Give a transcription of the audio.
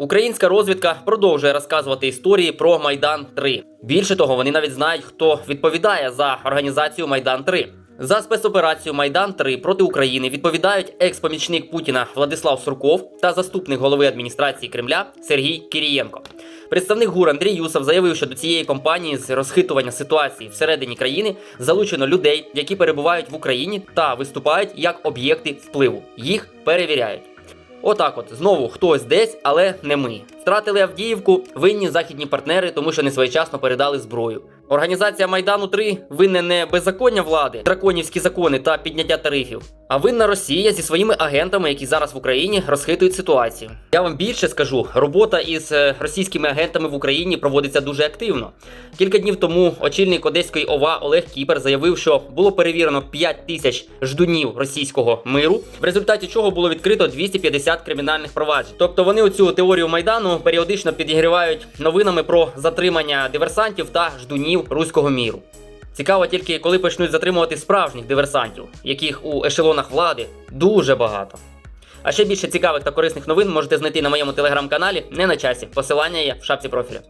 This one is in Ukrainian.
Українська розвідка продовжує розказувати історії про Майдан 3 Більше того, вони навіть знають, хто відповідає за організацію Майдан 3 За спецоперацію Майдан 3 проти України відповідають екс-помічник Путіна Владислав Сурков та заступник голови адміністрації Кремля Сергій Кирієнко. Представник ГУР Андрій Юсов заявив, що до цієї кампанії з розхитування ситуації всередині країни залучено людей, які перебувають в Україні та виступають як об'єкти впливу. Їх перевіряють. Отак, от знову хтось десь, але не ми. Втратили Авдіївку, винні західні партнери, тому що не своєчасно передали зброю. Організація Майдану 3 винне не беззаконня влади, драконівські закони та підняття тарифів, а винна Росія зі своїми агентами, які зараз в Україні розхитують ситуацію. Я вам більше скажу, робота із е, російськими агентами в Україні проводиться дуже активно. Кілька днів тому очільник Одеської ОВА Олег Кіпер заявив, що було перевірено 5 тисяч ждунів російського миру, в результаті чого було відкрито 250 кримінальних проваджень. Тобто вони оцю теорію майдану періодично підігрівають новинами про затримання диверсантів та ждунів руського міру. Цікаво тільки, коли почнуть затримувати справжніх диверсантів, яких у ешелонах влади дуже багато. А ще більше цікавих та корисних новин можете знайти на моєму телеграм-каналі не на часі. Посилання є в шапці профілю.